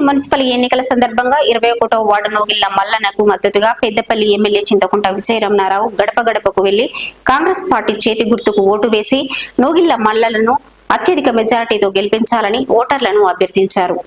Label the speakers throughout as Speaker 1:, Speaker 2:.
Speaker 1: Peddapalli municipal ఎన్నికల సందర్భంగా ఇరవై ఒకటో వార్డు నోగిళ్ళ మల్లనకు మద్దతుగా పెద్దపల్లి ఎమ్మెల్యే చింతకుంట విజయరమణారావు గడప గడపకు వెళ్ళి కాంగ్రెస్ పార్టీ చేతి గుర్తుకు ఓటు వేసి నోగిళ్ళ మల్లలను అత్యధిక మెజార్టీతో గెలిపించాలని ఓటర్లను అభ్యర్థించారు.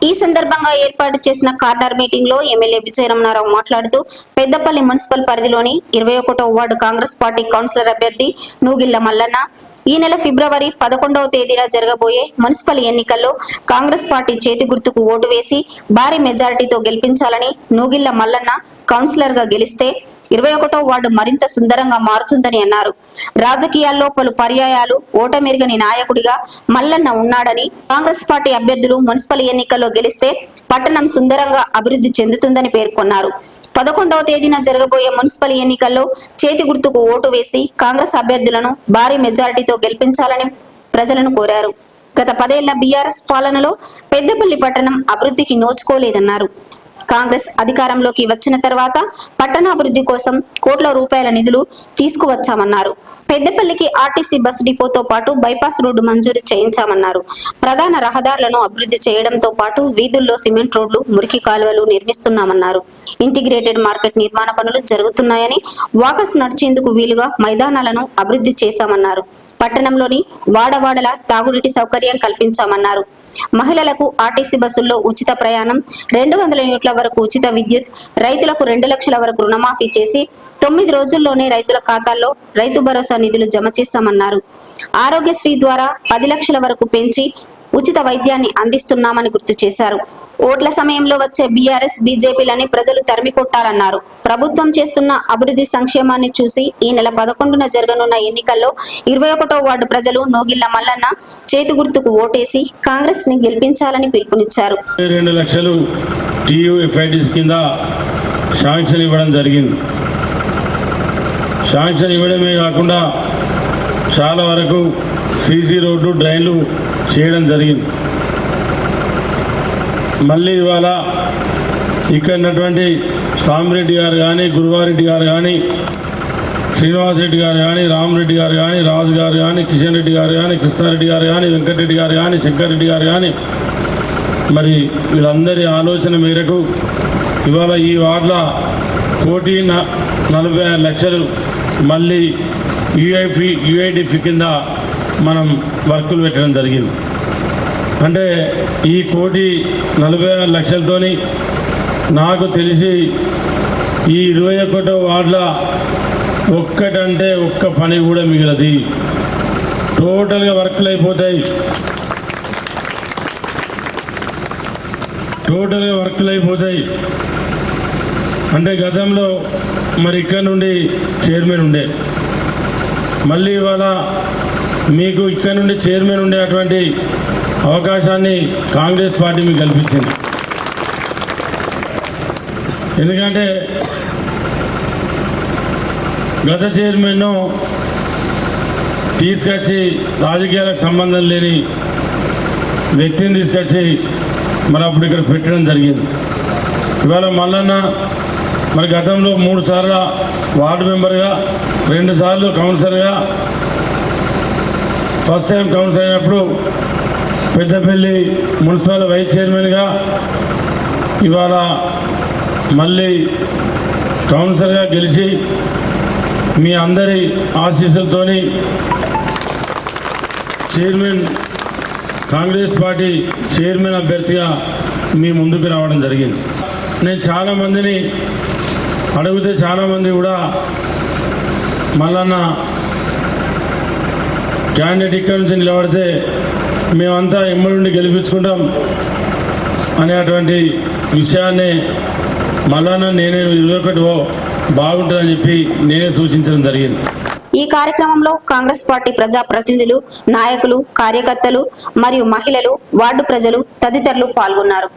Speaker 1: ఈ సందర్భంగా ఏర్పాటు చేసిన కార్నర్ మీటింగ్లో ఎమ్మెల్యే విజయరమణారావు మాట్లాడుతూ పెద్దపల్లి మున్సిపల్ పరిధిలోని ఇరవై ఒకటో వార్డు కాంగ్రెస్ పార్టీ కౌన్సిలర్ అభ్యర్థి నూగిళ్ళ మల్లన్న ఈ నెల ఫిబ్రవరి పదకొండవ తేదీన జరగబోయే మున్సిపల్ ఎన్నికల్లో కాంగ్రెస్ పార్టీ చేతి గుర్తుకు ఓటు వేసి భారీ మెజారిటీతో గెలిపించాలని నూగిళ్ళ మల్లన్న కౌన్సిలర్గా గెలిస్తే ఇరవై ఒకటో వార్డు మరింత సుందరంగా మారుతుందని అన్నారు. రాజకీయాల్లో పలు పర్యాయాలు ఓటమెరుగని నాయకుడిగా మల్లన్న ఉన్నాడని కాంగ్రెస్ పార్టీ అభ్యర్థులు మున్సిపల్ ఎన్నికల్లో గెలిస్తే పట్టణం సుందరంగా అభివృద్ధి చెందుతుందని పేర్కొన్నారు. పదకొండవ తేదీన జరగబోయే మున్సిపల్ ఎన్నికల్లో చేతి గుర్తుకు ఓటు వేసి కాంగ్రెస్ అభ్యర్థులను భారీ మెజారిటీతో గెలిపించాలని ప్రజలను కోరారు. గత పదేళ్ళ బీఆర్ఎస్ పాలనలో పెద్దపల్లి పట్టణం అభివృద్ధికి నోచుకోలేదన్నారు. కాంగ్రెస్ అధికారంలోకి వచ్చిన తర్వాత పట్టణాభివృద్ధి కోసం కోట్ల రూపాయల నిధులు తీసుకువచ్చామన్నారు. పెద్దపల్లికి ఆర్టీసీ బస్ డిపోతో పాటు బైపాస్ రోడ్డు మంజూరు చేయించామన్నారు. ప్రధాన రహదారులను అభివృద్ధి చేయడంతో పాటు వీధుల్లో సిమెంట్ రోడ్లు మురికి కాలువలు నిర్మిస్తున్నామన్నారు. ఇంటిగ్రేటెడ్ మార్కెట్ నిర్మాణ పనులు జరుగుతున్నాయని వాకర్స్ నడిచేందుకు వీలుగా మైదానాలను అభివృద్ధి చేశామన్నారు. పట్టణంలోని వాడవాడల తాగునీటి సౌకర్యం కల్పించామన్నారు. మహిళలకు ఆర్టీసీ బస్సుల్లో ఉచిత ప్రయాణం రెండు వందల యూనిట్ల వరకు ఉచిత విద్యుత్ రైతులకు రెండు లక్షల వరకు రుణమాఫీ చేసి తొమ్మిది రోజుల్లోనే రైతుల ఖాతాల్లో రైతు భరోసా నిధులు జమ చేస్తామన్నారు ఆరోగ్యశ్రీ ద్వారా పది లక్షల వరకు పెంచి ఉచిత వైద్యాన్ని అందిస్తున్నామని గుర్తు చేశారు. ఓట్ల సమయంలో వచ్చే బీఆర్ఎస్ బీజేపీలని ప్రజలు తరిమి కొట్టాలన్నారు. ప్రభుత్వం చేస్తున్న అభివృద్ధి సంక్షేమాన్ని చూసి ఈ నెల పదకొండున జరగనున్న ఎన్నికల్లో ఇరవై ఒకటో వార్డు ప్రజలు నోగిల్ల మల్లన్న చేతి గుర్తుకు ఓటేసి కాంగ్రెస్ని గెలిపించాలని పిలుపునిచ్చారు.
Speaker 2: రెండు లక్షలు కింద శాంక్షన్ ఇవ్వడం జరిగింది. శాంక్షన్ ఇవ్వడమే కాకుండా చాలా వరకు సీసీ రోడ్డు డ్రైన్లు చేయడం జరిగింది. మళ్ళీ ఇవాళ ఇక్కడ ఉన్నటువంటి సామిరెడ్డి గారు కానీ గురువారెడ్డి గారు కానీ శ్రీనివాసరెడ్డి గారు కానీ రామరెడ్డి గారు కానీ రాజు గారు కానీ కిషన్ రెడ్డి గారు కానీ కృష్ణారెడ్డి గారు కానీ వెంకటరెడ్డి గారు కానీ శంకర్రెడ్డి గారు కానీ మరి వీళ్ళందరి ఆలోచన మేరకు ఇవాళ ఈ వార్డుల కోటి నలభై లక్షలు మళ్ళీ యుఐఫి యుఐడిఫి కింద మనం వర్కులు పెట్టడం జరిగింది. అంటే ఈ కోటి నలభై ఆరు లక్షలతోని నాకు తెలిసి ఈ ఇరవై ఒకటో వార్డుల ఒక్కటంటే ఒక్క పని కూడా మిగిలది. టోటల్గా వర్కులు అయిపోతాయి. టోటల్గా వర్కులు అయిపోతాయి. అంటే గతంలో మరి ఇక్కడ నుండి చైర్మన్ ఉండే. మళ్ళీ ఇవాళ మీకు ఇక్కడ నుండి చైర్మన్ ఉండేటువంటి అవకాశాన్ని కాంగ్రెస్ పార్టీ మీకు కల్పించింది. ఎందుకంటే గత చైర్మన్ను తీసుకొచ్చి రాజకీయాలకు సంబంధం లేని వ్యక్తిని తీసుకొచ్చి మరి అప్పుడు ఇక్కడ పెట్టడం జరిగింది. ఇవాళ మల్లన్న మరి గతంలో మూడు సార్లు వార్డు మెంబర్గా రెండు సార్లు కౌన్సిలర్గా ఫస్ట్ టైం కౌన్సిల్ అయినప్పుడు పెద్దపల్లి మున్సిపల్ వైస్ చైర్మన్గా ఇవాళ మళ్ళీ కౌన్సిలర్గా గెలిచి మీ అందరి ఆశీస్సులతో చైర్మన్ కాంగ్రెస్ పార్టీ చైర్మన్ అభ్యర్థిగా మీ ముందుకు రావడం జరిగింది. నేను చాలామందిని అడిగితే చాలామంది కూడా మల్లన్న క్యాండిడేట్ ఇక్కడి నుంచి నిలబడితే మేమంతా ఎమ్మడి గెలిపించుకుంటాం అనేటువంటి విషయాన్ని మల్లన్న నేనే ఇరవై ఒకటి బాగుంటుందని చెప్పి నేనే సూచించడం జరిగింది.
Speaker 1: ఈ కార్యక్రమంలో కాంగ్రెస్ పార్టీ ప్రజా ప్రతినిధులు నాయకులు కార్యకర్తలు మరియు మహిళలు వార్డు ప్రజలు తదితరులు పాల్గొన్నారు.